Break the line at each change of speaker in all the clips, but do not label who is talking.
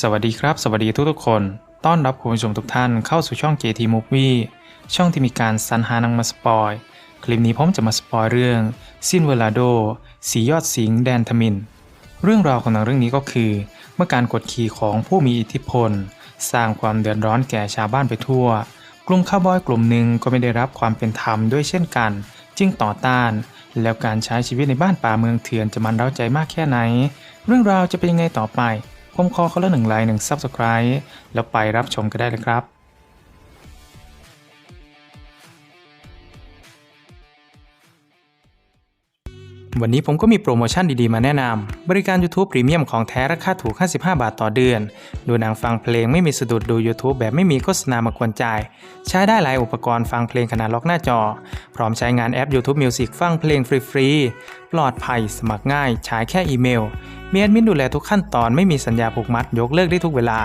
สวัสดีครับ สวัสดีทุกๆคน ต้อนรับคุณผู้ชมทุกท่านเข้าสู่ช่อง JT Movie ช่องที่มีการสรรหานังมาสปอย คลิปนี้ผมจะมาสปอยเรื่องซินเวลาโด สียอดสิงแดนทมิน เรื่องราวของหนังเรื่องนี้ก็คือ เมื่อการกดขี่ของผู้มีอิทธิพล สร้างความเดือดร้อนแก่ชาวบ้านไปทั่ว กลุ่มข้าวบอยกลุ่มหนึ่งก็ไม่ได้รับความเป็นธรรมด้วยเช่นกัน จึงต่อต้าน แล้วการใช้ชีวิตในบ้านป่าเมืองเถื่อนจะมันเร้าใจมากแค่ไหน เรื่องราวจะเป็นยังไงต่อไป ผมขอเขาละหนึ่งไลค์หนึ่ง Subscribe แล้วไปรับชมกันได้เลยครับ วันนี้ผมก็มีโปรโมชั่นดีๆ มาแนะนำ บริการ YouTube Premium ของแท้ราคาถูก 55 บาทต่อเดือน ดูหนังฟังเพลงไม่มีสะดุดดู YouTube แบบไม่มีโฆษณามากวนจ่ายใช้ได้หลายอุปกรณ์ฟังเพลงขนาดล็อกหน้าจอ พร้อมใช้งานแอป YouTube Music ฟังเพลงฟรีๆ ปลอดภัย สมัครง่าย ใช้แค่อีเมล มีแอดมินดูแลทุกขั้นตอนไม่มีสัญญาผูกมัด ยกเลิกได้ทุกเวลา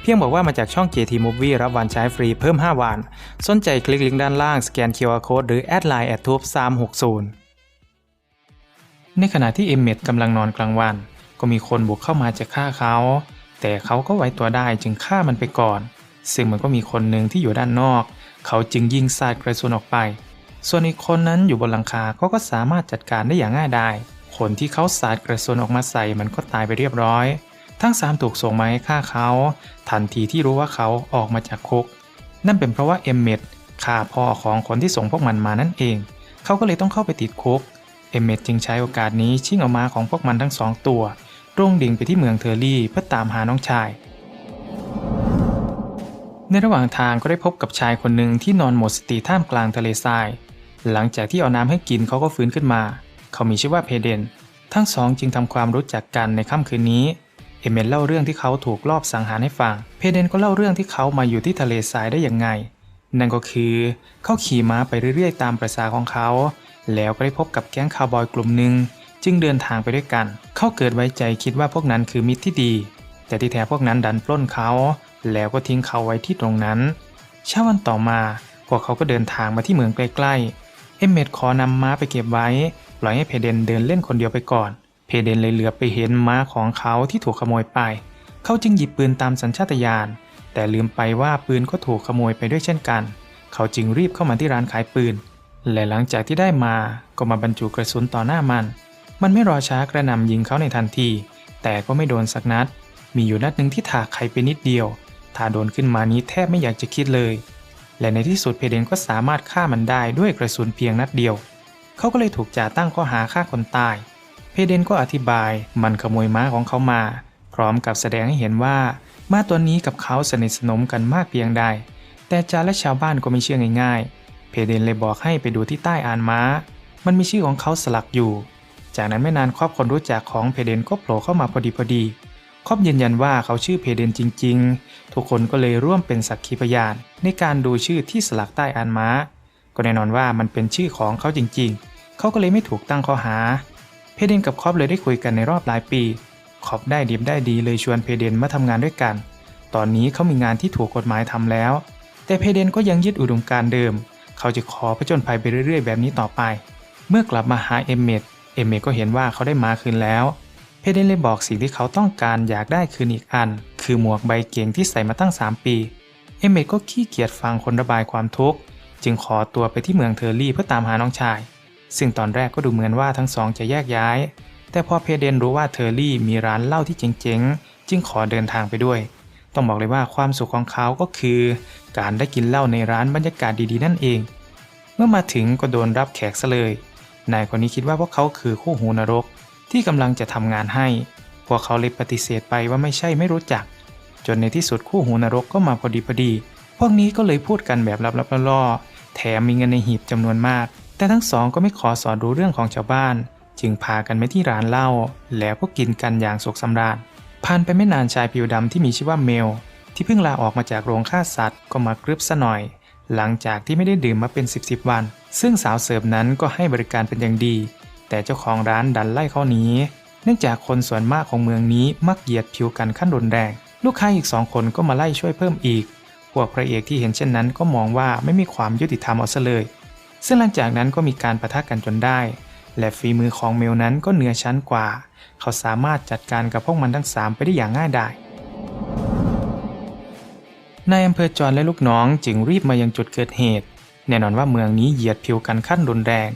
เพียงบอกว่ามาจากช่อง JT Movie รับวันใช้ฟรีเพิ่ม 5 วัน สนใจคลิกลิงก์ด้านล่างสแกน QR Code หรือแอดไลน์แอดทูบ360 ในขณะที่เอมเมดกำลังนอนกลางวัน ก็มีคนบุกเข้ามาจะฆ่าเขา แต่เขาก็ไว้ตัวได้จึงฆ่ามันไปก่อน ซึ่งมันก็มีคนหนึ่งที่อยู่ด้านนอก เขาจึงยิงสาดกระสุนออกไป ส่วนอีกคนนั้นอยู่บนหลังคาเขาก็สามารถจัดการได้อย่างง่ายดายคนที่เขาสาดกระสุนออกมาใส่มันก็ตายไปเรียบร้อย ทั้งสามถูกส่งมาให้ฆ่าเขา ทันทีที่รู้ว่าเขาออกมาจากคุก นั่นเป็นเพราะว่าเอมเมดฆ่าพ่อของคนที่ส่งพวกมันมานั่นเอง เขาก็เลยต้องเข้าไปติดคุก เอมเมดจึงใช้โอกาสนี้ชิงเอาม้าของพวกมันทั้งสองตัวตรงดิ่งไปที่เมืองเทอร์รี่เพื่อตามหาน้องชาย ในระหว่างทางก็ได้พบกับชายคนหนึ่งที่นอนหมดสติท่ามกลางทะเลทราย หลังจากที่เอาน้ำให้กินเขาก็ฟื้นขึ้นมา เขามีชื่อว่าเพเดน ทั้งสองจึงทำความรู้จักกันในค่ำคืนนี้ เอเมดเล่าเรื่องที่เขาถูกลอบสังหารให้ฟัง เพเดนก็เล่าเรื่องที่เขามาอยู่ที่ทะเลทรายได้อย่างไง นั่นก็คือเขาขี่ม้าไปเรื่อยๆ ตามประษาของเขา แล้วก็ได้พบกับแก๊งคาวบอยกลุ่มหนึ่งจึงเดินทางไปด้วยกัน เขาเกิดไว้ใจคิดว่าพวกนั้นคือมิตรที่ดี แต่ที่แท้พวกนั้นดันปล้นเขา แล้วก็ทิ้งเขาไว้ที่ตรงนั้นเช้าวันต่อมาพวกเขาก็เดินทางมาที่เมืองใกล้ๆ เอมเมดขอนำม้าไปเก็บไว้ ปล่อยให้เพเดนเดินเล่นคนเดียวไปก่อน เพเดนเลยเหลือบไปเห็นม้าของเขาที่ถูกขโมยไป เขาจึงหยิบปืนตามสัญชาตญาณ แต่ลืมไปว่าปืนก็ถูกขโมยไปด้วยเช่นกัน เขาจึงรีบเข้ามาที่ร้านขายปืน และหลังจากที่ได้มาก็มาบรรจุกระสุนต่อหน้ามัน มันไม่รอช้ากระหน่ำยิงเขาในทันที แต่ก็ไม่โดนสักนัด มีอยู่นัดหนึ่งที่ถากไขไปนิดเดียว ถ้าโดนขึ้นมานี้แทบไม่อยากจะคิดเลย และในที่สุดเพเดนก็สามารถฆ่ามันได้ด้วยกระสุนเพียงนัดเดียว เขาก็เลยถูกจ่าตั้งข้อหาฆ่าคนตาย เพเดนก็อธิบายมันขโมยม้าของเขามา พร้อมกับแสดงให้เห็นว่าม้าตัวนี้กับเขาสนิทสนมกันมากเพียงใด แต่จาและชาวบ้านก็ไม่เชื่อง่ายๆ เพเดนเลยบอกให้ไปดูที่ใต้อานม้า มันมีชื่อของเขาสลักอยู่ จากนั้นไม่นานครอบคนรู้จักของเพเดนก็โผล่เข้ามาพอดีพอดีครอบยืนยันว่าเขาชื่อเพเดนจริง ๆ ทุกคนก็เลยร่วมเป็นสักขีพยาน ในการดูชื่อที่สลักใต้อานม้า ก็แน่นอนว่ามันเป็นชื่อของเขาจริง ๆ เขาก็เลยไม่ถูกตั้งข้อหา เพเดนกับครอบเลยได้คุยกันในรอบหลายปีครอบได้ดีได้ดีเลยชวนเพเดนมาทำงานด้วยกัน ตอนนี้เขามีงานที่ถูกกฎหมายทำแล้ว แต่เพเดนก็ยังยึดอุดมการณ์เดิม เขาจะขอผจญภัยไปเรื่อยๆ แบบนี้ต่อไป เมื่อกลับมาหาเอเมดเอเมดก็เห็นว่าเขาได้มาคืนแล้ว เพเดนเลยบอกสิ่งที่เขาต้องการอยากได้คืนอีกอัน คือหมวกใบเก่งที่ใส่มาตั้ง 3 ปี เอเมดก็ขี้เกียจฟังคนระบายความทุกข์ จึงขอตัวไปที่เมืองเทอร์รี่เพื่อตามหาน้องชาย ซึ่งตอนแรกก็ดูเหมือนว่าทั้งสองจะแยกย้าย แต่พอเพเดนรู้ว่าเทอร์รี่มีร้านเหล้าที่เจ๋งๆ จึงขอเดินทางไปด้วย ต้องบอกเลยว่าความสุขของเขาก็คือ การได้กินเหล้าในร้านบรรยากาศดีๆ นั่นเอง เมื่อมาถึงก็โดนรับแขกซะเลย นายคนนี้คิดว่าพวกเขาคือคู่หูนรก ที่กำลังจะทำงานให้ พวกเขาเลยปฏิเสธไปว่าไม่ใช่ไม่รู้จัก จนในที่สุดคู่หูนรกก็มาพอดีพอดี พวกนี้ก็เลยพูดกันแบบลับๆล่อๆแถมมีเงินในหีบจำนวนมาก แต่ทั้งสองก็ไม่ขอสอนรู้เรื่องของชาวบ้าน จึงพากันไปที่ร้านเหล้าแล้วก็กินกันอย่างสุขสำราญ ผ่านไปไม่นานชายผิวดำที่มีชื่อว่าเมล ที่เพิ่งลาออกมาจากโรงฆ่าสัตว์ก็มากรึบซะหน่อย หลังจากที่ไม่ได้ดื่มมาเป็น 10บๆวัน ซึ่งสาวเสิร์ฟนั้นก็ให้บริการเป็นอย่างดี แต่เจ้าของร้านดันไล่เขาหนีเนื่องจากคนส่วนมากของเมืองนี้มักเหยียดผิวกันขั้นรุนแรงลูกค้าอีกสองคนก็มาไล่ช่วยเพิ่มอีก พวกพระเอกที่เห็นเช่นนั้นก็มองว่าไม่มีความยุติธรรมเอาซะเลย ซึ่งหลังจากนั้นก็มีการประทะกันจนได้ และฝีมือของเมลนั้นก็เหนือชั้นกว่า เขาสามารถจัดการกับพวกมันทั้งสามไปได้อย่างง่ายดายนายอำเภอจอนและลูกน้องจึงรีบมายังจุดเกิดเหตุ แน่นอนว่าเมืองนี้เหยียดผิวกันขั้นรุนแรง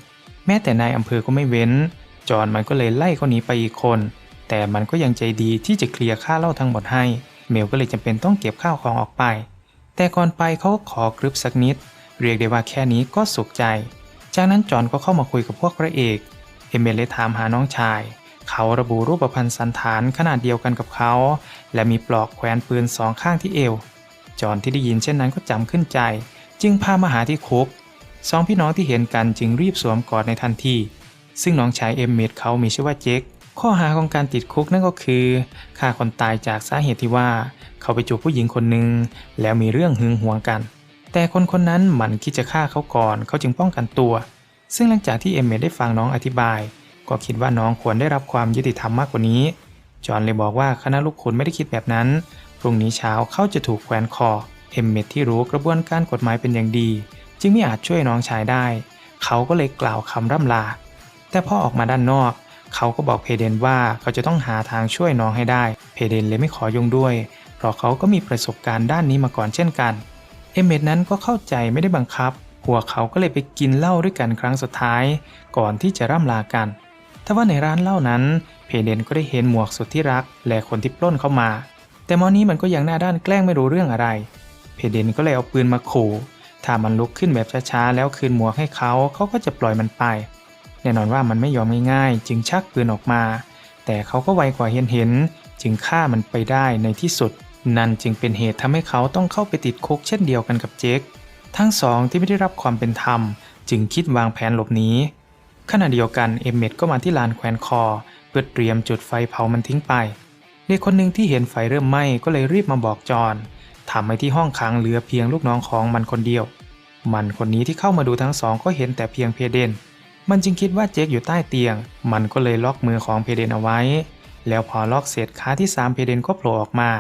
แม้แต่นายอำเภอก็ไม่เว้น จอนมันก็เลยไล่เขาหนีไปอีกคน แต่มันก็ยังใจดีที่จะเคลียร์ค่าเหล้าทั้งหมดให้ เมลก็เลยจำเป็นต้องเก็บข้าวของออกไป แต่ก่อนไปเขาก็ขอกรึบสักนิด เรียกได้ว่าแค่นี้ก็สุขใจ จากนั้นจอนก็เข้ามาคุยกับพวกพระเอก เอเมเลยถามหาน้องชาย เขาระบุรูปพรรณสันฐานขนาดเดียวกันกับเขา และมีปลอกแขวนปืนสองข้างที่เอว จอนที่ได้ยินเช่นนั้นก็จำขึ้นใจ จึงพามาหาที่คุกสองพี่น้องที่เห็นกันจึงรีบสวมกอดในทันที ซึ่งน้องชายเอมเมดเขามีชื่อว่าเจคข้อหาของการติดคุกนั่นก็คือฆ่าคนตายจากสาเหตุที่ว่า เขาไปจูบผู้หญิงคนหนึ่งแล้วมีเรื่องหึงหวงกัน แต่คนคนนั้นหมันคิดจะฆ่าเขาก่อนเขาจึงป้องกันตัว ซึ่งหลังจากที่เอมเมดได้ฟังน้องอธิบาย ก็คิดว่าน้องควรได้รับความยุติธรรมมากกว่านี้ จอห์นเลยบอกว่าคณะลูกคุณไม่ได้คิดแบบนั้น พรุ่งนี้เช้าเขาจะถูกแขวนคอ เอมเมดที่รู้กระบวนการกฎหมายเป็นอย่างดี จึงไม่อาจช่วยน้องชายได้ เขาก็เลยกล่าวคำร่ำลา แต่พอออกมาด้านนอก เขาก็บอกเพเดนว่าเขาจะต้องหาทางช่วยน้องให้ได้ เพเดนเลยไม่ขอยุ่งด้วย เพราะเขาก็มีประสบการณ์ด้านนี้มาก่อนเช่นกัน เอเมดนั้นก็เข้าใจไม่ได้บังคับ พวกเขาก็เลยไปกินเหล้าด้วยกันครั้งสุดท้าย ก่อนที่จะร่ำลากันแต่ว่าในร้านเหล้านั้น เพเดนก็ได้เห็นหมวกสุดที่รัก และคนที่ปล้นเข้ามา แต่มอนี้มันก็ยังหน้าด้านแกล้งไม่รู้เรื่องอะไร เพเดนก็เลยเอาปืนมาขู่ ถ้ามันลุกขึ้นแบบช้าๆแล้วคืนหมวกให้เขาเขาก็จะปล่อยมันไป แน่นอนว่ามันไม่ยอมง่ายๆ จึงชักปืนออกมา แต่เขาก็ไวกว่าเห็นเห็นจึงฆ่ามันไปได้ในที่สุด นั่นจึงเป็นเหตุทำให้เขาต้องเข้าไปติดคุกเช่นเดียวกันกับเจคทั้งสองที่ไม่ได้รับความเป็นธรรม จึงคิดวางแผนหลบหนีขณะเดียวกันเอเมดก็มาที่ลานแขวนคอ เพื่อเตรียมจุดไฟเผามันทิ้งไปเด็กคนหนึ่งที่เห็นไฟเริ่มไหม้ก็เลยรีบมาบอกจอนทำให้ที่ห้องขังเหลือเพียงลูกน้องของมันคนเดียว มันคนนี้ที่เข้ามาดูทั้งสองก็เห็นแต่เพียงเพเดน มันจึงคิดว่าเจคอยู่ใต้เตียง มันก็เลยล็อกมือของเพเดนเอาไว้ แล้วพอล็อกเสร็จขาที่สามเพเดนก็โผล่ออกมา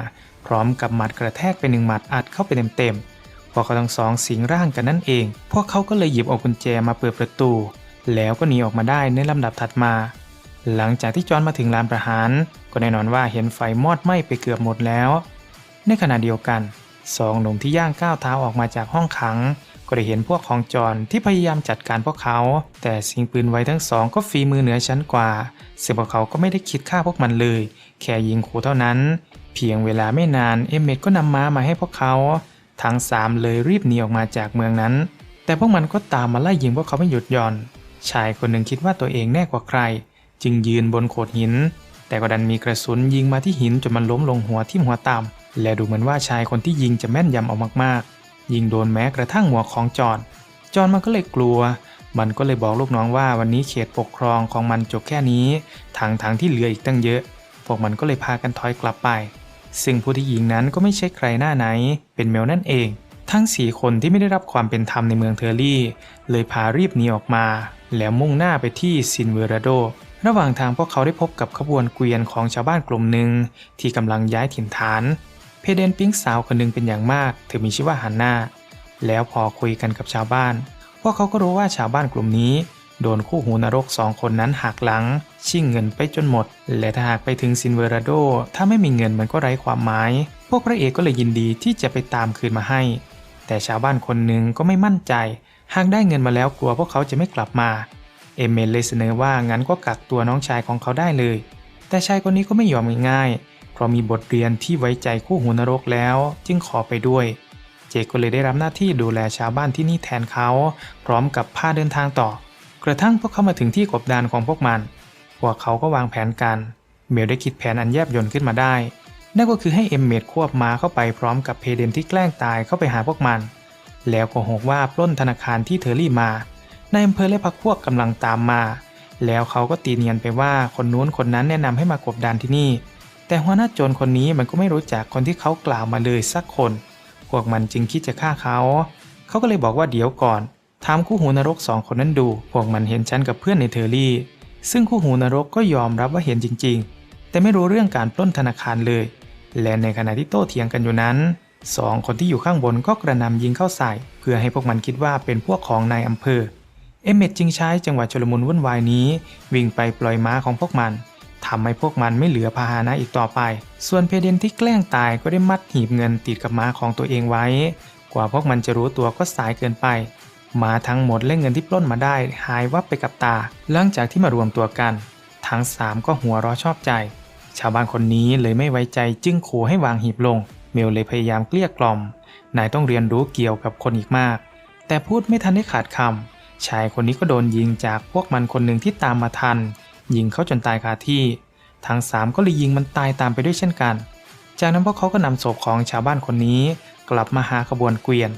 พร้อมกับหมัดกระแทกไปหนึ่งหมัดอัดเข้าไปเต็มๆพวกเขาทั้งสองสิงร่างกันนั่นเอง พวกเขาก็เลยหยิบเอากุญแจมาเปิดประตู แล้วก็หนีออกมาได้ในลำดับถัดมา หลังจากที่จอนมาถึงลานประหาร ก็แน่นอนว่าเห็นไฟมอดไหม้ไปเกือบหมดแล้ว ในขณะเดียวกันสองหนุ่มที่ย่างก้าวเท้าออกมาจากห้องขัง ก็ได้เห็นพวกของจอนที่พยายามจัดการพวกเขา แต่สิงปืนไว้ทั้งสองก็ฝีมือเหนือชั้นกว่าซึ่งพวกเขาก็ไม่ได้คิดฆ่าพวกมันเลย แค่ยิงขู่เท่านั้น เพียงเวลาไม่นานเอเมดก็นำม้ามาให้พวกเขาทั้งสามเลยรีบหนีออกมาจากเมืองนั้น แต่พวกมันก็ตามมาไล่ยิงพวกเขาไม่หยุดหย่อน ชายคนหนึ่งคิดว่าตัวเองแน่กว่าใคร จึงยืนบนโขดหิน แต่ก็ดันมีกระสุนยิงมาที่หินจนมันล้มลงหัวทิ่มหัวต่ำและดูเหมือนว่าชายคนที่ยิงจะแม่นยำเอามากๆ ยิงโดนแม้กระทั่งหัวของจอนจอนมันก็เลยกลัว มันก็เลยบอกลูกน้องว่าวันนี้เขตปกครองของมันจบแค่นี้ทางทางที่เหลืออีกตั้งเยอะ พวกมันก็เลยพากันถอยกลับไป ซึ่งผู้ที่ยิงนั้นก็ไม่ใช่ใครหน้าไหน เป็นเมลนั่นเอง ทั้ง 4 คนที่ไม่ได้รับความเป็นธรรมในเมืองเทอร์รี่ เลยพารีบหนีออกมา แล้วมุ่งหน้าไปที่ซินเวราโด ระหว่างทางพวกเขาได้พบกับขบวนเกวียนของชาวบ้านกลุ่มหนึ่งที่กำลังย้ายถิ่นฐาน เพเดนปิ๊งสาวคนหนึ่งเป็นอย่างมากเธอมีชื่อว่าฮันนาแล้วพอคุยกันกับชาวบ้าน พวกเขาก็รู้ว่าชาวบ้านกลุ่มนี้ โดนคู่หูนรกสองคนนั้นหักหลัง ชิ่งเงินไปจนหมด และถ้าหากไปถึงซินเวราโด ถ้าไม่มีเงินมันก็ไร้ความหมาย พวกพระเอกก็เลยยินดีที่จะไปตามคืนมาให้ แต่ชาวบ้านคนหนึ่งก็ไม่มั่นใจ หากได้เงินมาแล้วกลัวพวกเขาจะไม่กลับมา เอเมนเลยเสนอว่างั้นก็กักตัวน้องชายของเขาได้เลย แต่ชายคนนี้ก็ไม่ยอมง่ายๆ เพราะมีบทเรียนที่ไว้ใจคู่หูนรกแล้ว จึงขอไปด้วยเจก็เลยได้รับหน้าที่ดูแลชาวบ้านที่นี่แทนเขา พร้อมกับพาเดินทางต่อ กระทั่งพวกเขามาถึงที่กบดานของพวกมัน พวกเขาก็วางแผนกัน เมลได้คิดแผนอันแยบยลขึ้นมาได้ นั่นก็คือให้เอมเมดควบม้าเข้าไปพร้อมกับเพเดนที่แกล้งตายเข้าไปหาพวกมัน แล้วโกหกว่าปล้นธนาคารที่เทอร์รี่มา นายอำเภอและพรรคพวกกำลังตามมา แล้วเขาก็ตีเนียนไปว่าคนนู้นคนนั้นแนะนำให้มากบดานที่นี่ แต่หัวหน้าโจรคนนี้มันก็ไม่รู้จักคนที่เขากล่าวมาเลยสักคน พวกมันจึงคิดจะฆ่าเขา เขาก็เลยบอกว่าเดี๋ยวก่อน ถามคู่หูนรกสองคนนั้นดู พวกมันเห็นฉันกับเพื่อนในเทอร์รี่ ซึ่งคู่หูนรกก็ยอมรับว่าเห็นจริง ๆ แต่ไม่รู้เรื่องการปล้นธนาคารเลย และในขณะที่โต้เถียงกันอยู่นั้นสองคนที่อยู่ข้างบนก็กระนำยิงเข้าใส่ เพื่อให้พวกมันคิดว่าเป็นพวกของนายอำเภอ เอเมดจึงใช้จังหวะชลมุนวุ่นวายนี้ วิ่งไปปล่อยม้าของพวกมันททำให้พวกมันไม่เหลือพาหนะอีกต่อไป ส่วนเพเดนที่แกล้งตายก็ได้มัดหีบเงินติดกับม้าของตัวเองไว้ กว่าพวกมันจะรู้ตัวก็สายเกินไป มาทั้งหมดและเงินที่ปล้นมาได้หายวับไปกับตา หลังจากที่มารวมตัวกัน ทั้งสามก็หัวเราะชอบใจ ชาวบ้านคนนี้เลยไม่ไว้ใจจึงขู่ให้วางหีบลง เมลเลยพยายามเกลี้ยกล่อม นายต้องเรียนรู้เกี่ยวกับคนอีกมาก แต่พูดไม่ทันได้ขาดคำชายคนนี้ก็โดนยิงจากพวกมันคนหนึ่งที่ตามมาทัน ยิงเขาจนตายคาที่ ทั้งสามก็เลยยิงมันตายตามไปด้วยเช่นกัน จากนั้นพวกเขาก็นำศพของชาวบ้านคนนี้ กลับมาหาขบวนเกวียน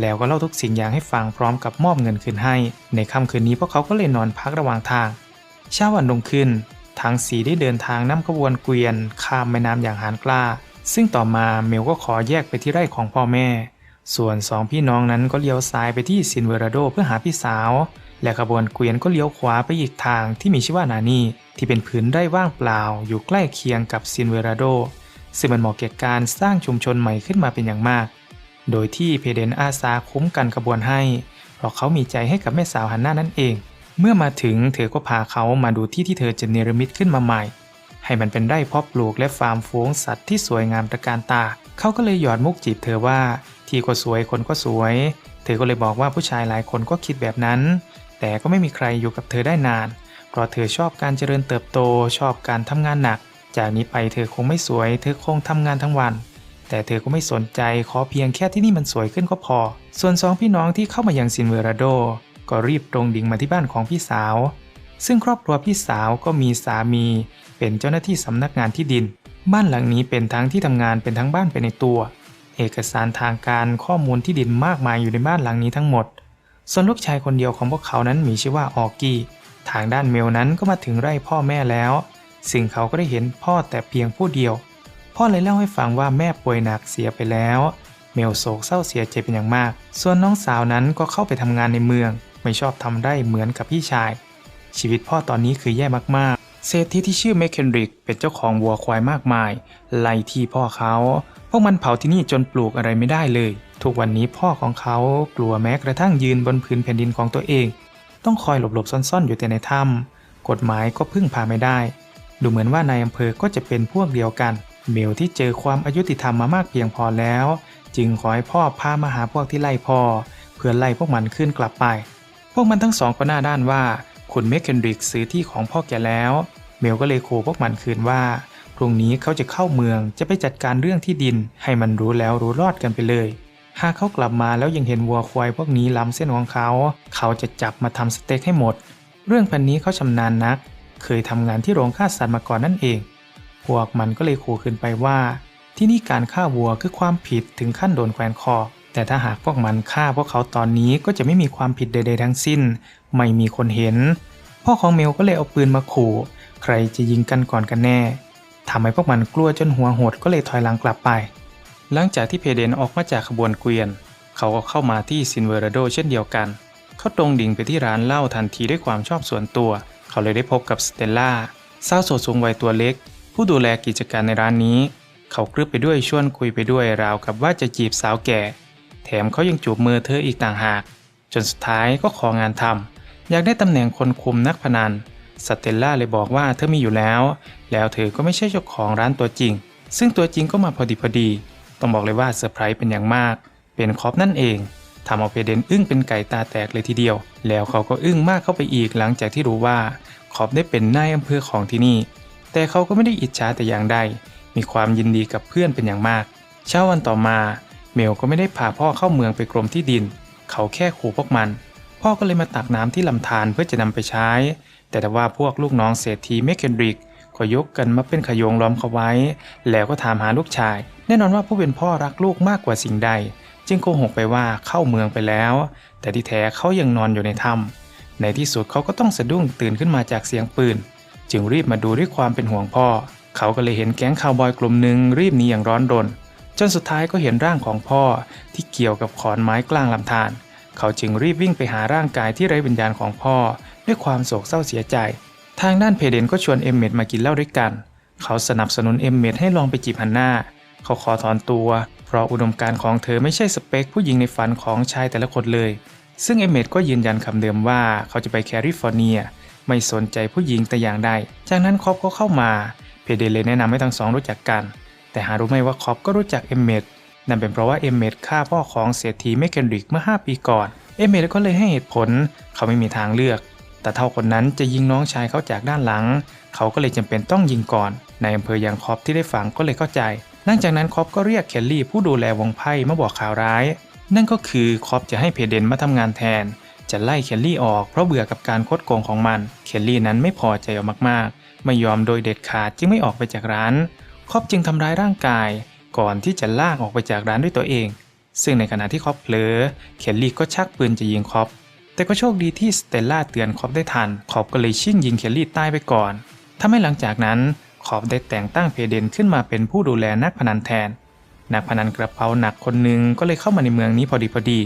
แล้วก็เล่าทุกสิ่งอย่างให้ฟังพร้อมกับมอบเงินคืนให้ ในค่ำคืนนี้พวกเขาก็เลยนอนพักระหว่างทางเช้าวันลงขึ้นทั้งสีได้เดินทางนำขบวนเกวียน ข้ามแม่น้ำอย่างหานกล้า ซึ่งต่อมาเมลก็ขอแยกไปที่ไร่ของพ่อแม่ ส่วนสองพี่น้องนั้นก็เลี้ยวซ้ายไปที่ซินเวราโดเพื่อหาพี่สาว และขบวนเกวียนก็เลี้ยวขวาไปอีกทางที่มีชื่อว่านานีที่เป็นผืนไร่ว่างเปล่า อยู่ใกล้เคียงกับซินเวราโดซึ่งมันเหมาะแก่การสร้างชุมชนใหม่ขึ้นมาเป็นอย่างมาก โดยที่เพเดนอาสาคุ้มกันขบวนให้ เพราะเขามีใจให้กับแม่สาวฮันน่านั่นเอง เมื่อมาถึงเธอก็พาเขามาดูที่ที่เธอจะเนรมิตขึ้นมาใหม่ ให้มันเป็นไร่เพาะปลูกและฟาร์มฟูงสัตว์ที่สวยงามตระการตา เขาก็เลยหยอดมุกจีบเธอว่า ที่ก็สวยคนก็สวย เธอก็เลยบอกว่าผู้ชายหลายคนก็คิดแบบนั้น แต่ก็ไม่มีใครอยู่กับเธอได้นาน เพราะเธอชอบการเจริญเติบโต ชอบการทำงานหนัก จากนี้ไปเธอคงไม่สวย เธอคงทำงานทั้งวัน แต่เธอก็ไม่สนใจขอเพียงแค่ที่นี่มันสวยขึ้นก็พอ ส่วนสองพี่น้องที่เข้ามายังซินเวราโด ก็รีบตรงดิ่งมาที่บ้านของพี่สาว ซึ่งครอบครัวพี่สาวก็มีสามี เป็นเจ้าหน้าที่สำนักงานที่ดิน บ้านหลังนี้เป็นทั้งที่ทำงานเป็นทั้งบ้านไปในตัว เอกสารทางการข้อมูลที่ดินมากมายอยู่ในบ้านหลังนี้ทั้งหมด ส่วนลูกชายคนเดียวของพวกเขานั้นมีชื่อว่าออกี้ทางด้านเมลนั้นก็มาถึงไร่พ่อแม่แล้ว ซึ่งเขาก็ได้เห็นพ่อแต่เพียงผู้เดียว พ่อเลยเล่าให้ฟังว่าแม่ป่วยหนักเสียไปแล้ว เมลโศกเศร้าเสียใจเป็นอย่างมาก ส่วนน้องสาวนั้นก็เข้าไปทำงานในเมือง ไม่ชอบทำได้เหมือนกับพี่ชาย ชีวิตพ่อตอนนี้คือแย่มากๆ เศรษฐีที่ชื่อเมคเคนริกเป็นเจ้าของวัวควายมากมาย ไล่ที่พ่อเขา พวกมันเผาที่นี่จนปลูกอะไรไม่ได้เลย ทุกวันนี้พ่อของเขากลัวแม้กระทั่งยืนบนพื้นแผ่นดินของตัวเอง ต้องคอยหลบๆซ่อนๆ อยู่แต่ในถ้ำกฎหมายก็พึ่งพาไม่ได้ ดูเหมือนว่านายอำเภอก็จะเป็นพวกเดียวกัน เมลที่เจอความอายุติธรรมมามากเพียงพอแล้ว จึงขอให้พ่อพามาหาพวกที่ไล่พ่อ เพื่อไล่พวกมันขึ้นกลับไป พวกมันทั้งสองก็หน้าด้านว่าคุณเมคเคนริกซื้อที่ของพ่อแกแล้ว เมลก็เลยขู่พวกมันคืนว่าพรุ่งนี้เขาจะเข้าเมืองจะไปจัดการเรื่องที่ดิน ให้มันรู้แล้วรู้รอดกันไปเลย หากเขากลับมาแล้วยังเห็นวัวควายพวกนี้ล้ำเส้นของเขา เขาจะจับมาทำสเต็กให้หมด เรื่องพันนี้เขาชำนาญนัก เคยทำงานที่โรงฆ่าสัตว์มาก่อนนั่นเอง พวกมันก็เลยขู่ขึ้นไปว่า ที่นี่การฆ่าวัวคือความผิดถึงขั้นโดนแขวนคอ แต่ถ้าหากพวกมันฆ่าพวกเขาตอนนี้ก็จะไม่มีความผิดใดๆทั้งสิ้น ไม่มีคนเห็น พ่อของเมลก็เลยเอาปืนมาขู่ใครจะยิงกันก่อนกันแน่ทำให้พวกมันกลัวจนหัวหดก็เลยถอยหลังกลับไป หลังจากที่เพเดนออกมาจากขบวนเกวียน เขาก็เข้ามาที่ซินเวอร์โดเช่นเดียวกัน เขาตรงดิ่งไปที่ร้านเหล้าทันทีด้วยความชอบส่วนตัว เขาเลยได้พบกับสเตลล่าสาวโสดสูงวัยตัวเล็ก ผู้ดูแลกิจการในร้านนี้ เขากรึบไปด้วยชวนคุยไปด้วยราวกับว่าจะจีบสาวแก่ แถมเขายังจูบมือเธออีกต่างหาก จนสุดท้ายก็ของานทำอยากได้ตำแหน่งคนคุมนักพนันสเตลล่าเลยบอกว่าเธอมีอยู่แล้ว แล้วเธอก็ไม่ใช่เจ้าของร้านตัวจริง ซึ่งตัวจริงก็มาพอดีพอดี ต้องบอกเลยว่าเซอร์ไพรส์เป็นอย่างมาก เป็นคอปนั่นเองทำเอาเพเดนอึ้งเป็นไก่ตาแตกเลยทีเดียว แล้วเขาก็อึ้งมากเข้าไปอีกหลังจากที่รู้ว่า คอปได้เป็นนายอำเภอของที่นี่ แต่เขาก็ไม่ได้อิจฉาแต่อย่างใด มีความยินดีกับเพื่อนเป็นอย่างมาก เช้าวันต่อมาเมลก็ไม่ได้พาพ่อเข้าเมืองไปกรมที่ดิน เขาแค่ขู่พวกมัน พ่อก็เลยมาตักน้ำที่ลำธารเพื่อจะนำไปใช้ แต่ถ้าว่าพวกลูกน้องเศรษฐีเมคเคนริกก็ยกกันมาเป็นขยงล้อมเขาไว้ แล้วก็ถามหาลูกชาย แน่นอนว่าผู้เป็นพ่อรักลูกมากกว่าสิ่งใด จึงโกหกไปว่าเข้าเมืองไปแล้ว แต่ที่แท้เขายังนอนอยู่ในถ้ำในที่สุดเขาก็ต้องสะดุ้งตื่นขึ้นมาจากเสียงปืน จึงรีบมาดูด้วยความเป็นห่วงพ่อ เขาก็เลยเห็นแก๊งคาวบอยกลุ่มหนึ่งรีบหนีอย่างร้อนรน จนสุดท้ายก็เห็นร่างของพ่อที่เกี่ยวกับขอนไม้กลางลำธารเขาจึงรีบวิ่งไปหาร่างกายที่ไร้วิญญาณของพ่อ ด้วยความโศกเศร้าเสียใจ ทางด้านเพเดนก็ชวนเอมเมดมากินเหล้าด้วยกัน เขาสนับสนุนเอมเมดให้ลองไปจีบฮันนาเขาขอถอนตัว เพราะอุดมการณ์ของเธอไม่ใช่สเปคผู้หญิงในฝันของชายแต่ละคนเลย ซึ่งเอเมดก็ยืนยันคำเดิมว่าเขาจะไปแคลิฟอร์เนีย ไม่สนใจผู้หญิงแต่อย่างใด จากนั้นคอปก็เข้ามา เพเดเลยแนะนำให้ทั้งสองรู้จักกัน แต่หารู้ไหมว่าคอปก็รู้จักเอเมดนั่นเป็นเพราะว่าเอเมดฆ่าพ่อของเศรษฐีแมคเคนริกเมื่อ 5 ปีก่อน เอเมดก็เลยให้เหตุผล เขาไม่มีทางเลือก แต่เท่าคนนั้นจะยิงน้องชายเขาจากด้านหลัง เขาก็เลยจำเป็นต้องยิงก่อน ในอำเภอยังคอปที่ได้ฟังก็เลยเข้าใจ หลังจากนั้นคอปก็เรียกเคลลี่ผู้ดูแลวงไพ่มาบอกข่าวร้าย นั่นก็คือคอปจะให้เพเดนมาทำงานแทน จะไล่เคลลี่ออกเพราะเบื่อกับการคดโกงของมัน เคลลี่นั้นไม่พอใจเอามากๆ ไม่ยอมโดยเด็ดขาดจึงไม่ออกไปจากร้าน คอปจึงทำร้ายร่างกาย ก่อนที่จะลากออกไปจากร้านด้วยตัวเอง ซึ่งในขณะที่คอปเผลอ เคลลี่ก็ชักปืนจะยิงคอป แต่ก็โชคดีที่สเตลล่าเตือนคอปได้ทัน คอปก็เลยชิ่งยิงเคลลี่ตายไปก่อนทำให้หลังจากนั้นคอปได้แต่งตั้งเพเดนขึ้นมาเป็นผู้ดูแลนักพนันแทน นักพนันกระเป๋าหนักคนหนึ่งก็เลยเข้ามาในเมืองนี้พอดีพอดี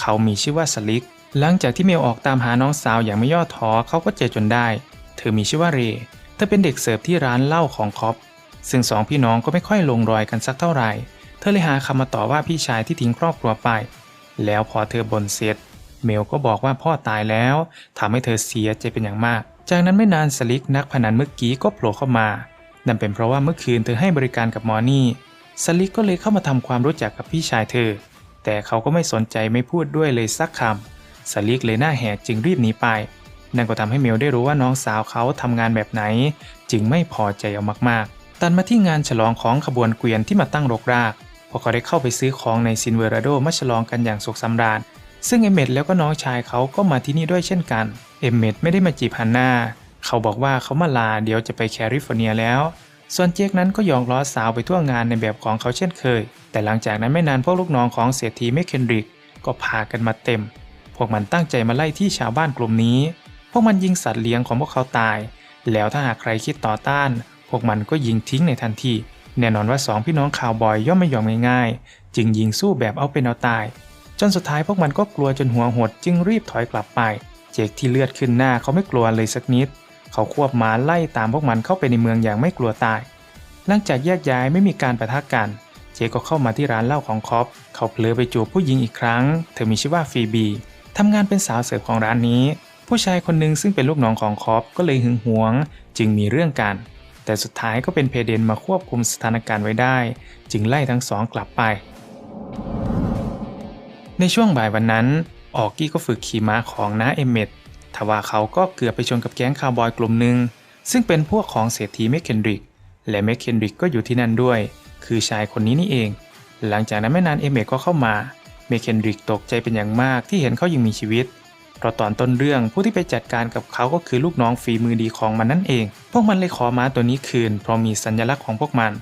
เขามีชื่อว่าสลิก หลังจากที่เมลออกตามหาน้องสาวอย่างไม่ย่อท้อเขาก็เจอจนได้ เธอมีชื่อว่าเร เธอเป็นเด็กเสิร์ฟที่ร้านเหล้าของคอปซึ่งสองพี่น้องก็ไม่ค่อยลงรอยกันสักเท่าไหร่ เธอเลยหาคำมาต่อว่าพี่ชายที่ทิ้งครอบครัวไป แล้วพอเธอบ่นเสร็จ เมลก็บอกว่าพ่อตายแล้วทำให้เธอเสียใจเป็นอย่างมาก จากนั้นไม่นานสลิกนักพนันเมื่อกี้ก็โผล่เข้ามานั่นเป็นเพราะว่าเมื่อคืนเธอให้บริการกับมอนี่ สลิกก็เลยเข้ามาทำความรู้จักกับพี่ชายเธอ แต่เขาก็ไม่สนใจไม่พูดด้วยเลยสักคำสลิกเลยหน้าแหกจึงรีบหนีไป นั่นก็ทำให้เมลได้รู้ว่าน้องสาวเขาทำงานแบบไหน จึงไม่พอใจเอามากๆ ตัดมาที่งานฉลองของขบวนเกวียนที่มาตั้งรกรากพอเขาได้เข้าไปซื้อของในซินเวอราโดมาฉลองกันอย่างสุขสำราญ ซึ่งเอเมดแล้วก็น้องชายเขาก็มาที่นี่ด้วยเช่นกัน เอเมดไม่ได้มาจีบฮันนาเขาบอกว่าเขามาลาเดี๋ยวจะไปแคลิฟอร์เนียแล้ว ส่วนเจคนั้นก็ยอกล้อสาวไปทั่วงานในแบบของเขาเช่นเคย แต่หลังจากนั้นไม่นานพวกลูกน้องของเศรษฐีแมคเคนริกก็พากันมาเต็ม พวกมันตั้งใจมาไล่ที่ชาวบ้านกลุ่มนี้ พวกมันยิงสัตว์เลี้ยงของพวกเขาตาย แล้วถ้าหากใครคิดต่อต้าน พวกมันก็ยิงทิ้งในทันที แน่นอนว่าสองพี่น้องข่าวบอยย่อมไม่ยอมง่ายๆ จึงยิงสู้แบบเอาเป็นเอาตาย จนสุดท้ายพวกมันก็กลัวจนหัวหดจึงรีบถอยกลับไป เจคที่เลือดขึ้นหน้าเขาไม่กลัวเลยสักนิด เขาควบม้าไล่ตามพวกมันเข้าไปในเมืองอย่างไม่กลัวตาย หลังจากแยกย้ายไม่มีการประทะกัน เจก็เข้ามาที่ร้านเหล้าของคอปเขาเผลอไปจูบผู้หญิงอีกครั้ง เธอมีชื่อว่าฟีบีทำงานเป็นสาวเสิร์ฟของร้านนี้ ผู้ชายคนหนึ่งซึ่งเป็นลูกน้องของคอปก็เลยหึงหวง จึงมีเรื่องกัน แต่สุดท้ายก็เป็นเพเดนมาควบคุมสถานการณ์ไว้ได้ จึงไล่ทั้งสองกลับไป ในช่วงบ่ายวันนั้น ออกกี้ก็ฝึกขี่ม้าของน้าเอเมด ทว่าเขาก็เกือบไปชนกับแก๊งคาวบอยกลุ่มหนึ่งซึ่งเป็นพวกของเศรษฐีแมคเคนดริก และแมคเคนดริกก็อยู่ที่นั่นด้วย คือชายคนนี้นี่เอง หลังจากนั้นไม่นานเอเมดก็เข้ามาเมคเคนดริกตกใจเป็นอย่างมากที่เห็นเขายังมีชีวิตเพราะตอนต้นเรื่องผู้ที่ไปจัดการกับเขาก็คือลูกน้องฝีมือดีของมันนั่นเอง พวกมันเลยขอม้าตัวนี้คืน เพราะมีสัญลักษณ์ของพวกมัน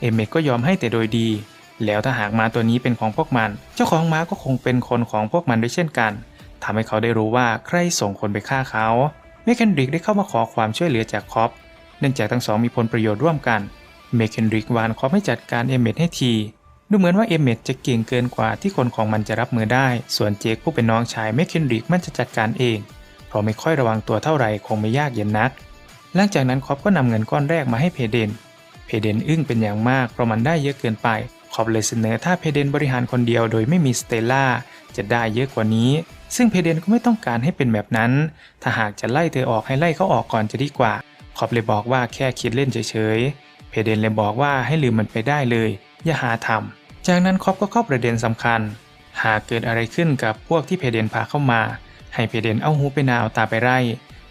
เอเมดก็ยอมให้แต่โดยดี แล้วถ้าหากม้าตัวนี้เป็นของพวกมัน เจ้าของม้าก็คงเป็นคนของพวกมันด้วยเช่นกัน ทำให้เขาได้รู้ว่าใครส่งคนไปฆ่าเขาเมคเคนริกได้เข้ามาขอความช่วยเหลือจากคอปเนื่องจากทั้งสองมีผลประโยชน์ร่วมกันเมคเคนริกวานคอปให้จัดการเอเมดให้ทีดูเหมือนว่าเอเมดจะเก่งเกินกว่าที่คนของมันจะรับมือได้ ส่วนเจคผู้เป็นน้องชายเมคเคนริกมันจะจัดการเอง เพราะไม่ค่อยระวังตัวเท่าไหร่คงไม่ยากเย็นนัก หลังจากนั้นคอปก็นำเงินก้อนแรกมาให้เพเดน เพเดนอึ้งเป็นอย่างมากเพราะมันได้เยอะเกินไป คอปเลยเสนอถ้าเพเดนบริหารคนเดียวโดยไม่มีสเตล่าจะได้เยอะกว่านี้ ซึ่งเพเดนก็ไม่ต้องการให้เป็นแบบนั้น ถ้าหากจะไล่เธอออกให้ไล่เขาออกก่อนจะดีกว่าคอปเลยบอกว่าแค่คิดเล่นเฉยๆ เพเดนเลยบอกว่าให้ลืมมันไปได้เลย อย่าหาทำจากนั้นคอปก็เข้าประเด็นสำคัญ หากเกิดอะไรขึ้นกับพวกที่เพเดนพาเข้ามา ให้เพเดนเอาหูไปนาเอาตาไปไล่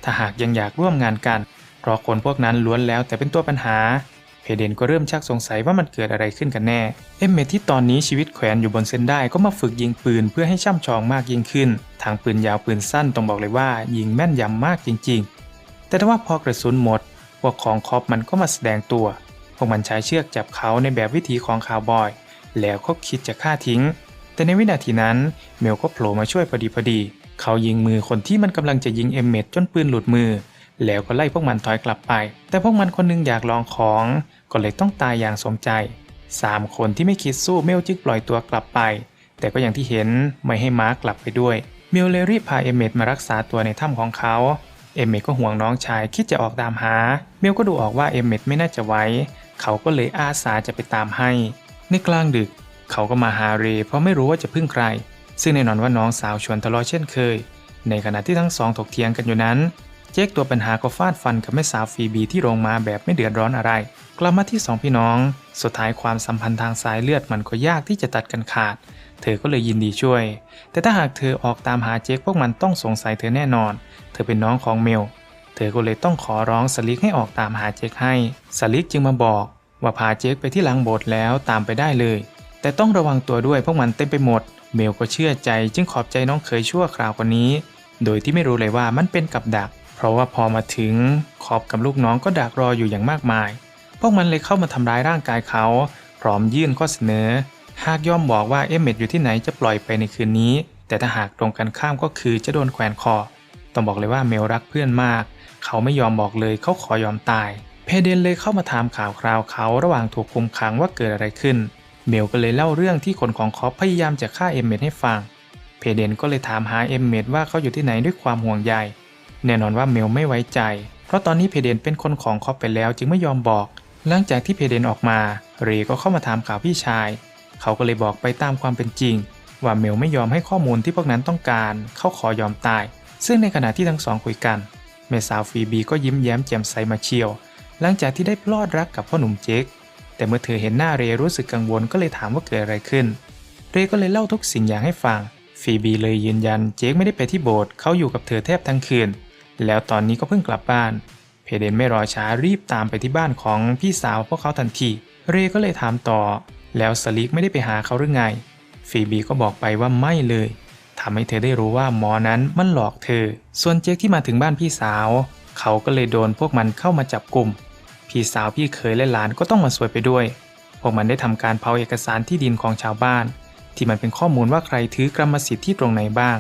ถ้าหากยังอยากร่วมงานกัน เพราะคนพวกนั้นล้วนแล้วแต่เป็นตัวปัญหา เพเดนก็เริ่มชักสงสัยว่ามันเกิดอะไรขึ้นกันแน่ เอมเมทที่ตอนนี้ชีวิตแขวนอยู่บนเส้นได้ก็มาฝึกยิงปืนเพื่อให้ช่ำชองมากยิ่งขึ้น ทางปืนยาวปืนสั้นต้องบอกเลยว่า ยิงแม่นยำมากจริง ๆ แต่ถ้าว่าพอกระสุนหมด พวกของคอปมันก็มาแสดงตัว พวกมันใช้เชือกจับเขาในแบบวิธีของคาวบอย แล้วก็คิดจะฆ่าทิ้ง แต่ในวินาทีนั้นเมลก็โผล่มาช่วยพอดีพอดี เขายิงมือคนที่มันกำลังจะยิงเอมเมทจนปืนหลุดมือ แล้วก็ไล่พวกมันถอยกลับไป แต่พวกมันคนหนึงอยากลองของ ก็เลยต้องตายอย่างสมใจสามคนที่ไม่คิดสู้เมลจึงปล่อยตัวกลับไป แต่ก็อย่างที่เห็นไม่ให้ม้ากกลับไปด้วย เมลเลยรีบพาเอเมทมารักษาตัวในถ้ำของเขา เอเมทก็ห่วงน้องชายคิดจะออกตามหา เมลก็ดูออกว่าเอเมทไม่น่าจะไว้ เขาก็เลยอาสาจะไปตามให้ ในกลางดึก เขาก็มาหาเร เพราะไม่รู้ว่าจะพึ่งใคร ซึ่งแน่นอนว่าน้องสาวชวนทะเลาะเช่นเคย ในขณะที่ทั้งสองถกเถียงกันอยู่นั้น เเจคตัวปัญหาก็ฟาดฟันกับแม่สาวฟีบีที่โรงมาแบบไม่เดือดร้อนอะไร กลับมาที่สองพี่น้อง สุดท้ายความสัมพันธ์ทางสายเลือดมันก็ยากที่จะตัดกันขาด เธอก็เลยยินดีช่วย แต่ถ้าหากเธอออกตามหาเจคพวกมันต้องสงสัยเธอแน่นอน เธอเป็นน้องของเมล เธอก็เลยต้องขอร้องสลิกให้ออกตามหาเจคให้ สลิกจึงมาบอก ว่าพาเจคไปที่หลังโบสถ์แล้วตามไปได้เลย แต่ต้องระวังตัวด้วยพวกมันเต็มไปหมด เมลก็เชื่อใจจึงขอบใจน้องเคยชั่วคราวคนนี้ โดยที่ไม่รู้เลยว่ามันเป็นกับดัก ราะว่าพอมาถึงขอบกับลูกน้องก็ดักรออยู่อย่างมากมาย พวกมันเลยเข้ามาทำร้ายร่างกายเขา พร้อมยื่นข้อเสนอ หากยอมบอกว่าเอเมดอยู่ที่ไหนจะปล่อยไปในคืนนี้ แต่ถ้าหากตรงกันข้ามก็คือจะโดนแขวนคอ ต้องบอกเลยว่าเมลรักเพื่อนมาก เขาไม่ยอมบอกเลยเขาขอยอมตาย เพเดนเลยเข้ามาถามข่าวคราวเขาระหว่างถูกคุมขังว่าเกิดอะไรขึ้น เมลก็เลยเล่าเรื่องที่คนของคอปพยายามจะฆ่าเอเมดให้ฟัง เพเดนก็เลยถามหาเอเมดว่าเขาอยู่ที่ไหนด้วยความห่วงใย แน่นอนว่าเมลไม่ไว้ใจ เพราะตอนนี้เพเดนเป็นคนของคอปไปแล้วจึงไม่ยอมบอก หลังจากที่เพเดนออกมาเรก็เข้ามาถามข่าวพี่ชาย เขาก็เลยบอกไปตามความเป็นจริง ว่าเมลไม่ยอมให้ข้อมูลที่พวกนั้นต้องการ เขาขอยอมตาย ซึ่งในขณะที่ทั้งสองคุยกันแม่สาวฟีบีก็ยิ้มแย้มแจ่มใสมาเชียว หลังจากที่ได้พลอดรักกับพ่อหนุ่มเจคแต่เมื่อเธอเห็นหน้าเรรู้สึกกังวลก็เลยถามว่าเกิดอะไรขึ้น เรก็เลยเล่าทุกสิ่งอย่างให้ฟังฟีบีเลยยืนยันเจคไม่ได้ไปที่โบสถ์เขาอยู่กับเธอแทบทั้งคืน แล้วตอนนี้ก็เพิ่งกลับบ้าน เพเดนไม่รอช้ารีบตามไปที่บ้านของพี่สาวพวกเขาทันที เรก็เลยถามต่อ แล้วสลิกไม่ได้ไปหาเขาหรือไง ฟีบีก็บอกไปว่าไม่เลยทำให้เธอได้รู้ว่าหมอนั้นมันหลอกเธอ ส่วนเจคที่มาถึงบ้านพี่สาว เขาก็เลยโดนพวกมันเข้ามาจับกลุ่ม พี่สาวพี่เคยและหลานก็ต้องมาสวยไปด้วย พวกมันได้ทำการเผาเอกสารที่ดินของชาวบ้าน ที่มันเป็นข้อมูลว่าใครถือกรรมสิทธิ์ที่ตรงไหนบ้าง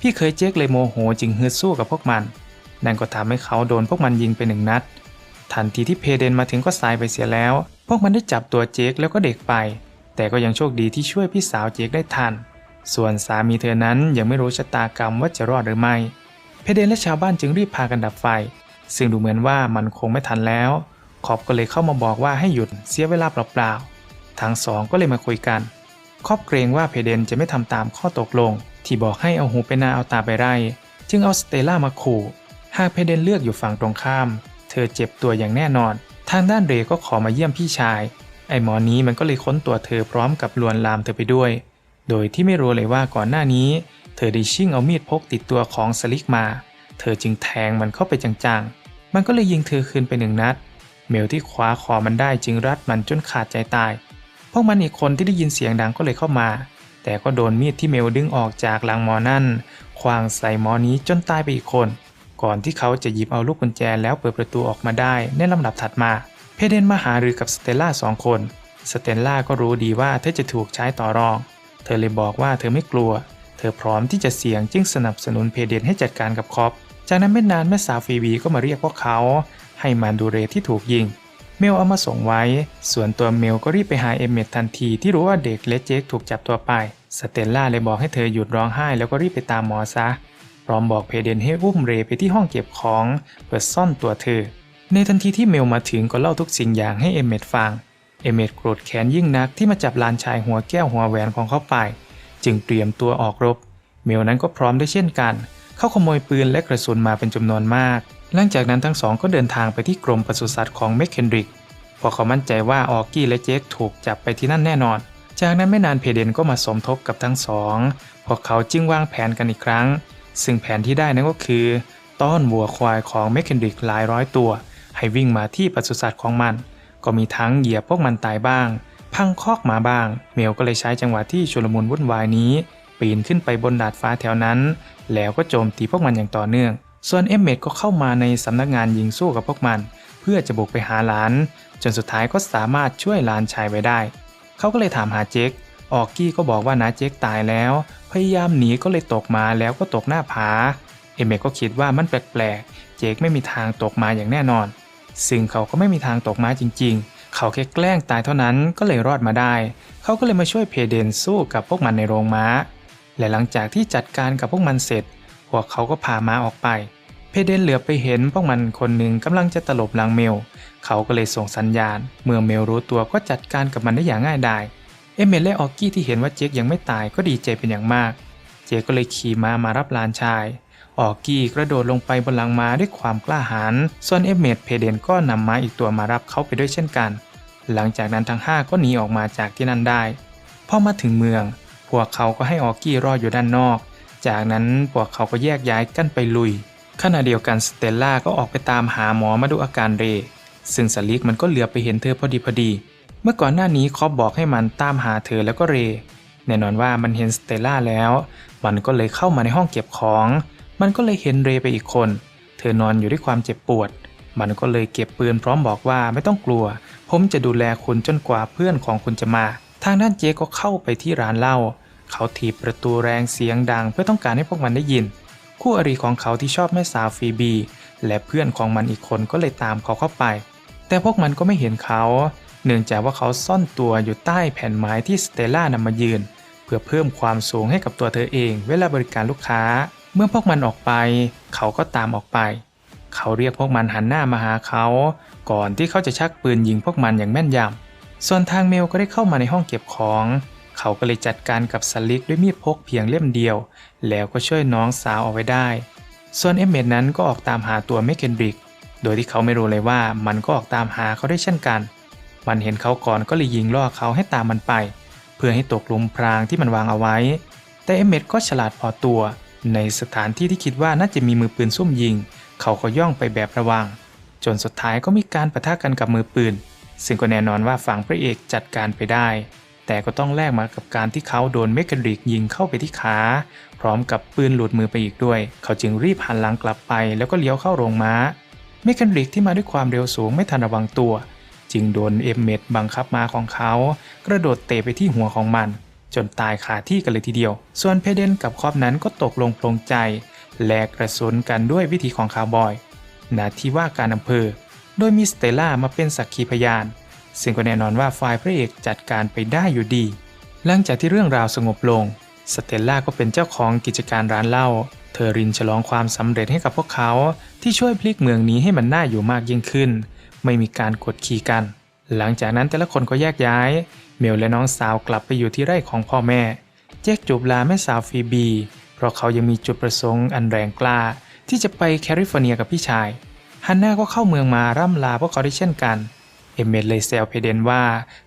พี่เคยเจ๊กเลยโมโหจึงฮึดสู้กับพวกมัน นั่นก็ทำให้เขาโดนพวกมันยิงไปหนึ่งนัด ทันทีที่เพเดนมาถึงก็สายไปเสียแล้ว พวกมันได้จับตัวเจคแล้วก็เด็กไป แต่ก็ยังโชคดีที่ช่วยพี่สาวเจคได้ทัน ส่วนสามีเธอนั้นยังไม่รู้ชะตากรรมว่าจะรอดหรือไม่ เพเดนและชาวบ้านจึงรีบพากันดับไฟ ซึ่งดูเหมือนว่ามันคงไม่ทันแล้ว ขอบก็เลยเข้ามาบอกว่าให้หยุดเสียเวลาเปล่าๆ ทั้งสองก็เลยมาคุยกัน ครอบเกรงว่าเพเดนจะไม่ทำตามข้อตกลง ที่บอกให้เอาหูไปนาเอาตาไปไร่ จึงเอาสเตล่ามาขู่ หากเพเดนเลือกอยู่ฝั่งตรงข้าม เธอเจ็บตัวอย่างแน่นอน ทางด้านเรก็ขอมาเยี่ยมพี่ชาย ไอหมอนี้มันก็เลยค้นตัวเธอพร้อมกับลวนลามเธอไปด้วย โดยที่ไม่รู้เลยว่าก่อนหน้านี้ เธอได้ชิ่งเอามีดพกติดตัวของสลิกมา เธอจึงแทงมันเข้าไปจังๆ มันก็เลยยิงเธอคืนไปหนึ่งนัด เมลที่คว้าคอมันได้จึงรัดมันจนขาดใจตาย พวกมันอีกคนที่ได้ยินเสียงดังก็เลยเข้ามา แต่ก็โดนมีดที่เมลดึงออกจากหลังหมอนั่นควางใส่หมอนี้จนตายไปอีกคน ก่อนที่เขาจะหยิบเอาลูกกุญแจแล้วเปิดประตูออกมาได้ในลำดับถัดมา เพเดนมาหารือกับสเตลล่าสองคน สเตลล่าก็รู้ดีว่าเธอจะถูกใช้ต่อรอง เธอเลยบอกว่าเธอไม่กลัว เธอพร้อมที่จะเสี่ยงจึงสนับสนุนเพเดนให้จัดการกับคอป จากนั้นไม่นานแม่สาวฟีบีก็มาเรียกพวกเขา ให้มาดูเรที่ถูกยิง เมลเอามาส่งไว้ ส่วนตัวเมลก็รีบไปหาเอเมดทันทีที่รู้ว่าเด็กและเจคถูกจับตัวไป สเตลล่าเลยบอกให้เธอหยุดร้องไห้แล้วก็รีบไปตามหมอซะ ร้อมบอกเพเดนให้อุ้มเรไปที่ห้องเก็บของเพื่อซ่อนตัวเธอ ในทันทีที่เมลมาถึงก็เล่าทุกสิ่งอย่างให้เอเมดฟัง เอเมดโกรธแค้นยิ่งนักที่มาจับลานชายหัวแก้วหัวแหวนของเขาไป จึงเตรียมตัวออกรบ เมลนั้นก็พร้อมด้วยเช่นกัน เขาขโมยปืนและกระสุนมาเป็นจำนวนมาก หลังจากนั้นทั้งสองก็เดินทางไปที่กรมปศุสัตว์ของเมคเคนดริกพราะเขามั่นใจว่าออกกี้และเจคถูกจับไปที่นั่นแน่นอน จากนั้นไม่นานเพเดนก็มาสมทบกับทั้งสอง พวกเขาจึงวางแผนกันอีกครั้ง ซึ่งแผนที่ได้นั้นก็คือ ต้อนวัวควายของเมคเคนดริกหลายร้อยตัว ให้วิ่งมาที่ปศุสัตว์ของมัน ก็มีทั้งเหยียบพวกมันตายบ้าง พังคอกมาบ้าง เมลก็เลยใช้จังหวะที่ชุลมุนวุ่นวายนี้ ปีนขึ้นไปบนดาดฟ้าแถวนั้น แล้วก็โจมตีพวกมันอย่างต่อเนื่อง ส่วนเอมเมดก็เข้ามาในสำนักงานยิงสู้กับพวกมัน เพื่อจะบุกไปหาหลาน จนสุดท้ายก็สามารถช่วยหลานชายไว้ได้ เขาก็เลยถามหาเจค ออกกี้ก็บอกว่านาเจคตายแล้ว พยายามหนีก็เลยตกมาแล้วก็ตกหน้าผา เอเมก็คิดว่ามันแปลกๆ เจคไม่มีทางตกมาอย่างแน่นอน ซึ่งเขาก็ไม่มีทางตกมาจริง ๆ เขาแค่แกล้งตายเท่านั้นก็เลยรอดมาได้ เขาก็เลยมาช่วยเพเดนสู้กับพวกมันในโรงม้า และหลังจากที่จัดการกับพวกมันเสร็จ พวกเขาก็พาม้าออกไป เพเดนเหลือไปเห็นพวกมันคนหนึ่งกำลังจะตลบหลังเมล เขาก็เลยส่งสัญญาณ เมื่อเมลรู้ตัวก็จัดการกับมันได้อย่างง่ายดาย เอเมลและออกกี้ที่เห็นว่าเจคยังไม่ตายก็ดีใจเป็นอย่างมาก เจคก็เลยขี่ม้ามารับหลานชาย ออกกี้กระโดดลงไปบนหลังม้าด้วยความกล้าหาญ ส่วนเอเมดเพเดนก็นำม้าอีกตัวมารับเขาไปด้วยเช่นกัน หลังจากนั้นทั้งห้าก็หนีออกมาจากที่นั่นได้ พอมาถึงเมือง พวกเขาก็ให้ออกกี้รออยู่ด้านนอก จากนั้นพวกเขาก็แยกย้ายกันไปลุย ขณะเดียวกันสเตลล่าก็ออกไปตามหาหมอมาดูอาการเรย์ซึ่งสลิกมันก็เหลือไปเห็นเธอพอดีพอดี เมื่อก่อนหน้านี้คอบบอกให้มันตามหาเธอแล้วก็เรย์แน่นอนว่ามันเห็นสเตล่าแล้ว มันก็เลยเข้ามาในห้องเก็บของ มันก็เลยเห็นเรย์ไปอีกคน เธอนอนอยู่ด้วยความเจ็บปวด มันก็เลยเก็บปืนพร้อมบอกว่าไม่ต้องกลัว ผมจะดูแลคุณจนกว่าเพื่อนของคุณจะมา ทางด้านเจก็เข้าไปที่ร้านเหล้า เขาถีบประตูแรงเสียงดังเพื่อต้องการให้พวกมันได้ยิน คู่อริของเขาที่ชอบแม่สาวฟีบี และเพื่อนของมันอีกคนก็เลยตามเขาเข้าไป แต่พวกมันก็ไม่เห็นเขา เนื่องจากว่าเขาซ่อนตัวอยู่ใต้แผ่นไม้ที่สเตลล่านำมายืน เพื่อเพิ่มความสูงให้กับตัวเธอเองเวลาบริการลูกค้า เมื่อพวกมันออกไป เขาก็ตามออกไป เขาเรียกพวกมันหันหน้ามาหาเขา ก่อนที่เขาจะชักปืนยิงพวกมันอย่างแม่นยำส่วนทางเมลก็ได้เข้ามาในห้องเก็บของ เขาก็เลยจัดการกับสลิกด้วยมีดพกเพียงเล่มเดียว แล้วก็ช่วยน้องสาวเอาไว้ได้ ส่วนเอเมดนั้นก็ออกตามหาตัวเมคเคนดริกโดยที่เขาไม่รู้เลยว่ามันก็ออกตามหาเขาได้เช่นกัน มันเห็นเขาก่อนก็เลยยิงล่อเขาให้ตามมันไป เพื่อให้ตกหลุมพรางที่มันวางเอาไว้ แต่เอเมดก็ฉลาดพอตัว ในสถานที่ที่คิดว่าน่าจะมีมือปืนซุ่มยิง เขาก็ย่องไปแบบระวัง จนสุดท้ายก็มีการปะทะกันกับมือปืน ซึ่งก็แน่นอนว่าฝั่งพระเอกจัดการไปได้ แต่ก็ต้องแลกมากับการที่เขาโดนเมคกันริกยิงเข้าไปที่ขา พร้อมกับปืนหลุดมือไปอีกด้วย เขาจึงรีบหันหลังกลับไป แล้วก็เลี้ยวเข้าโรงม้าเมคกันริกที่มาด้วยความเร็วสูงไม่ทันระวังตัว จึงโดนเอมเมดบังคับมาของเขา กระโดดเตะไปที่หัวของมัน จนตายคาที่กันเลยทีเดียว ส่วนเพเดนกับครอบนั้นก็ตกลงปลงใจ แลกกระสุนกันด้วยวิธีของคาวบอยนาที่ว่าการอำเภอ โดยมีสเตล่ามาเป็นสักขีพยาน ซึ่งก็แน่นอนว่าฝ่ายพระเอกจัดการไปได้อยู่ดี หลังจากที่เรื่องราวสงบลง สเตลล่าก็เป็นเจ้าของกิจการร้านเหล้า เธอรินฉลองความสำเร็จให้กับพวกเขา ที่ช่วยพลิกเมืองนี้ให้มันน่าอยู่มากยิ่งขึ้น ไม่มีการกดขี่กัน หลังจากนั้นแต่ละคนก็แยกย้าย เมลและน้องสาวกลับไปอยู่ที่ไร่ของพ่อแม่เจ๊กจูบลาแม่สาวฟีบี เพราะเขายังมีจุดประสงค์อันแรงกล้า ที่จะไปแคลิฟอร์เนียกับพี่ชาย ฮันน่าก็เข้าเมืองมาร่ำลาพวกเขาได้เช่นกัน เอเมดเลยแซวเพเดนว่า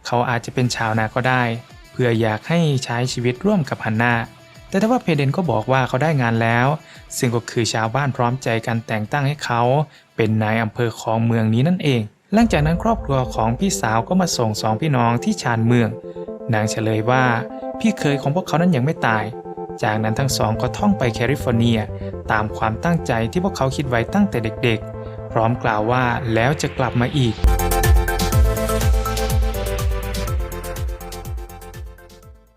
เขาอาจจะเป็นชาวนาก็ได้ เพื่ออยากให้ใช้ชีวิตร่วมกับฮันน่า แต่ถ้าว่าเพเดนก็บอกว่าเขาได้งานแล้ว ซึ่งก็คือชาวบ้านพร้อมใจกันแต่งตั้งให้เขา เป็นนายอำเภอของเมืองนี้นั่นเอง หลังจากนั้นครอบครัวของพี่สาวก็มาส่งสองพี่น้องที่ชานเมือง นางเฉลยว่าพี่เคยของพวกเขานั้นยังไม่ตาย จากนั้นทั้งสองก็ท่องไปแคลิฟอร์เนีย ตามความตั้งใจที่พวกเขาคิดไว้ตั้งแต่เด็กๆ พร้อมกล่าวว่าแล้วจะกลับมาอีก